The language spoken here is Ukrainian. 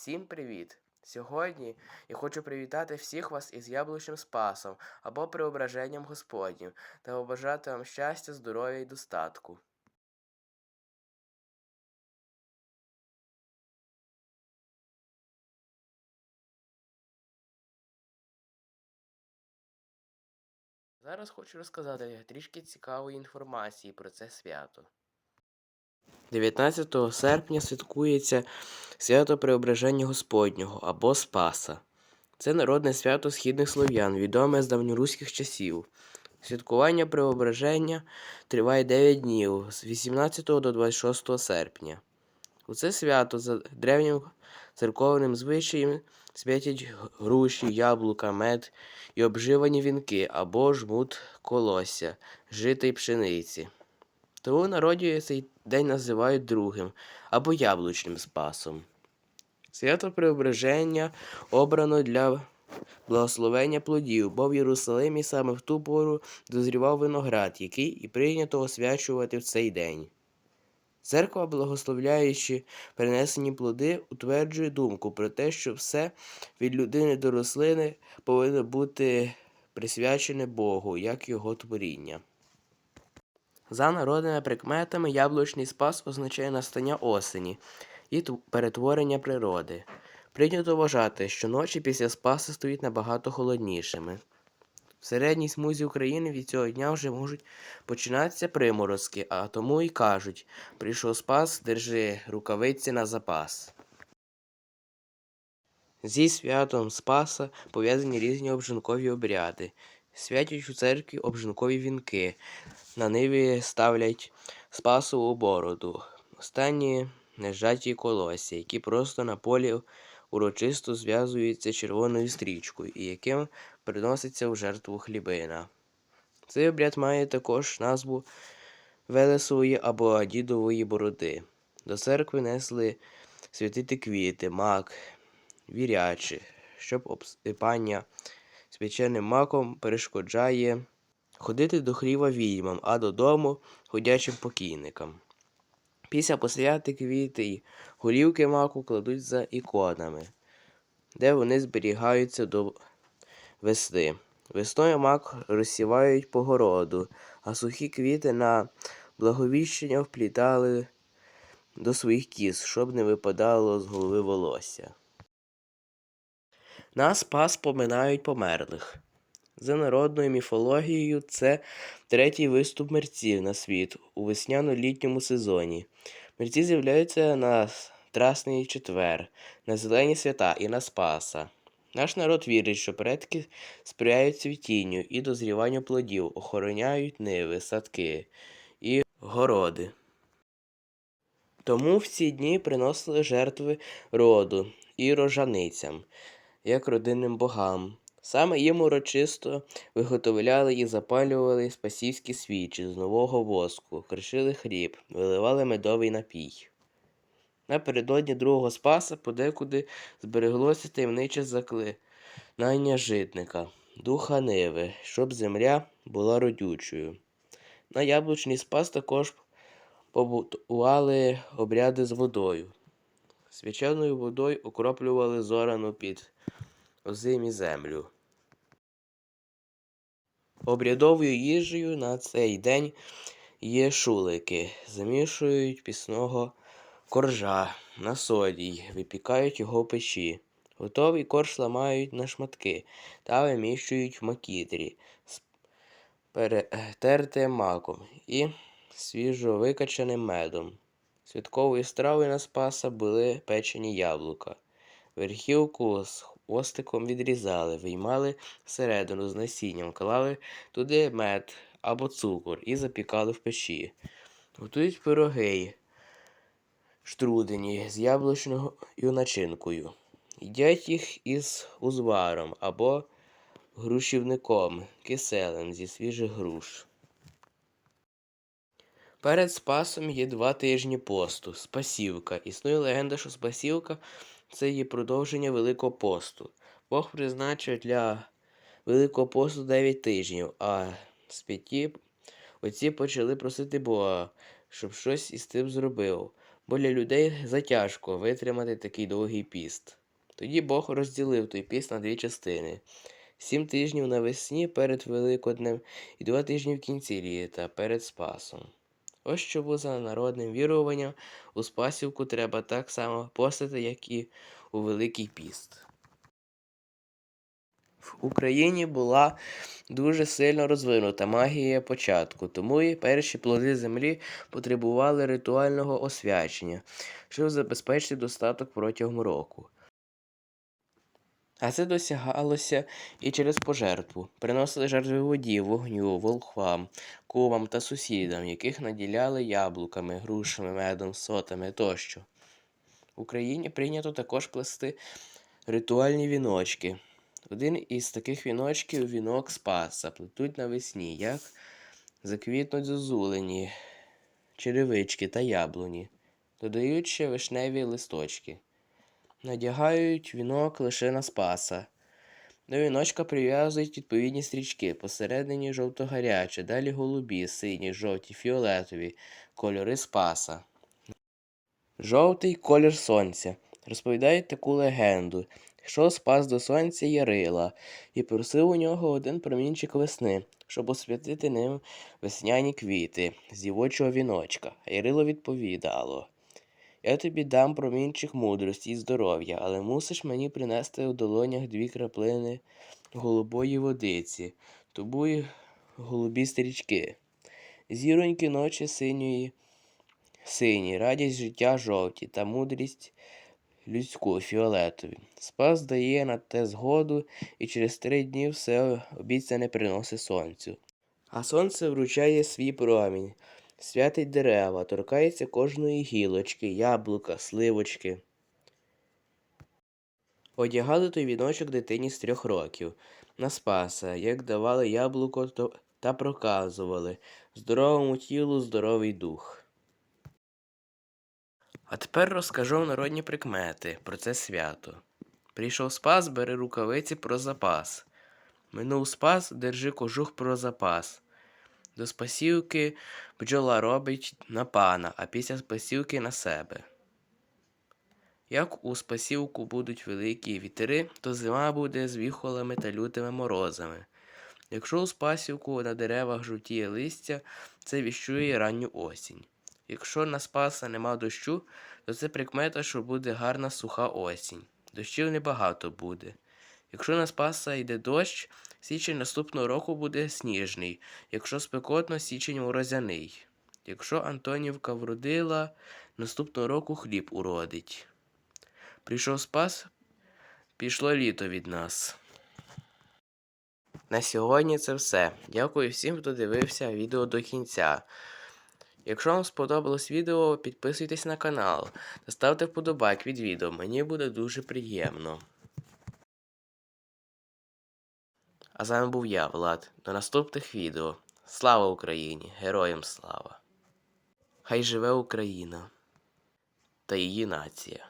Всім привіт! Сьогодні я хочу привітати всіх вас із яблучним спасом або преображенням Господнім та побажати вам щастя, здоров'я і достатку. Зараз хочу розказати трішки цікавої інформації про це свято. 19 серпня святкується свято Преображення Господнього або Спаса. Це народне свято східних слов'ян, відоме з давньоруських часів. Святкування Преображення триває 9 днів з 18 до 26 серпня. У це свято за древнім церковним звичаєм святять груші, яблука, мед і обживані вінки або жмут колосся, жита й пшениці. В народі цей день називають другим або яблучним спасом. Свято Преображення обрано для благословення плодів, бо в Єрусалимі саме в ту пору дозрівав виноград, який і прийнято освячувати в цей день. Церква, благословляючи принесені плоди, утверджує думку про те, що все від людини до рослини повинно бути присвячене Богу, як його творіння. За народними прикметами, яблучний спас означає настання осені і перетворення природи. Прийнято вважати, що ночі після спаси стають набагато холоднішими. В середній смузі України від цього дня вже можуть починатися приморозки, а тому і кажуть: прийшов спас, держи рукавиці на запас. Зі святом Спаса пов'язані різні обжинкові обряди. Святять у церкві обжинкові вінки, на ниві ставлять спасову бороду. Останні нежаті колосся, які просто на полі урочисто зв'язуються червоною стрічкою і яким приноситься в жертву хлібина. Цей обряд має також назву Велесової або дідової бороди. До церкви несли святити квіти, мак, вірячі, щоб обсипання свяченим маком перешкоджає ходити до хліва відьмам, а додому ходячим покійникам. Після посвяти квіти й голівки маку кладуть за іконами, де вони зберігаються до весни. Весною мак розсівають по городу, а сухі квіти на благовіщення вплітали до своїх кіз, щоб не випадало з голови волосся. На спас поминають померлих. За народною міфологією, це третій виступ мерців на світ у весняно-літньому сезоні. Мерці з'являються на Страсний четвер, на зелені свята і на Спаса. Наш народ вірить, що предки сприяють цвітінню і дозріванню плодів, охороняють ниви, садки і городи. Тому в ці дні приносили жертви роду і рожаницям, як родинним богам. Саме їм урочисто виготовляли і запалювали спасівські свічі з нового воску, кришили хліб, виливали медовий напій. Напередодні другого спаса подекуди збереглося таємниче заклинання житника, духа Ниви, щоб земля була родючою. На яблучний спас також побутували обряди з водою. Свяченою водою окроплювали зорану під озимі землю. Обрядовою їжею на цей день є шулики, замішують пісного коржа на соді й випікають його в печі. Готовий корж ламають на шматки та виміщують в макітрі з перетертим маком і свіжовикачаним медом. Святковою стравою на Спаса були печені яблука. Верхівку з хвостиком відрізали, виймали всередину з насінням, клали туди мед або цукор і запікали в печі. Готують пироги штрудені з яблучною начинкою. Їдять їх із узваром або грушівником, киселем зі свіжих груш. Перед Спасом є два тижні посту Спасівка. Існує легенда, що Спасівка це є продовження Великого посту. Бог призначив для Великого посту 9 тижнів, а з п'яті отці почали просити Бога, щоб щось із тим зробив. бо для людей затяжко витримати такий довгий піст. Тоді Бог розділив той піст на дві частини: сім тижнів навесні перед Великоднем і два тижні в кінці літа перед Спасом. Ось було за народним віруванням, у Спасівку треба так само постити, як і у Великий піст. В Україні була дуже сильно розвинута магія початку, тому і перші плоди землі потребували ритуального освячення, щоб забезпечити достаток протягом року. А це досягалося і через пожертву. Приносили жертви воді, вогню, волхвам, кумам та сусідам, яких наділяли яблуками, грушами, медом, сотами тощо. В Україні прийнято також плести ритуальні віночки. Один із таких віночків вінок Спаса плетуть навесні, як заквітнуть зозулені, черевички та яблуні, додають ще вишневі листочки. Надягають вінок лише на Спаса. До віночка прив'язують відповідні стрічки, посередині жовто-гаряче, далі голубі, сині, жовті, фіолетові, кольори Спаса. Жовтий колір сонця. Розповідають таку легенду. Йшов спас до сонця Ярила і просив у нього один промінчик весни, щоб освятити ним весняні квіти з дівочого віночка. Ярило відповідало. Я тобі дам промінчик мудрості і здоров'я, але мусиш мені принести у долонях дві краплини голубої водиці, тобу голубі стрічки. Зіроньки ночі синьої, сині, радість життя жовті та мудрість людську фіолетові. Спас дає на те згоду і через три дні все обіцяне приносить сонцю. А сонце вручає свій промінь, святить дерева, торкається кожної гілочки, яблука, сливочки. Одягали той віночок дитині з трьох років на спаса, як давали яблуко то та проказували здоровому тілу здоровий дух. А тепер розкажу народні прикмети про це свято. Прийшов спас, бери рукавиці про запас. Минув спас, держи кожух про запас. До спасівки бджола робить на пана, а після спасівки на себе. Як у спасівку будуть великі вітери, то зима буде з віхолами та лютими морозами. Якщо у спасівку на деревах жовтіє листя, це віщує ранню осінь. Якщо на спаса нема дощу, то це прикмета, що буде гарна суха осінь. Дощів небагато буде. Якщо на спаса йде дощ, січень наступного року буде сніжний, якщо спекотно, січень морозяний. Якщо Антонівка вродила, наступного року хліб уродить. Прийшов спас, пішло літо від нас. На сьогодні це все. Дякую всім, хто дивився відео до кінця. Якщо вам сподобалось відео, підписуйтесь на канал та ставте вподобайк від відео, мені буде дуже приємно. А з вами був я, Влад. До наступних відео. Слава Україні! Героям слава! Хай живе Україна та її нація!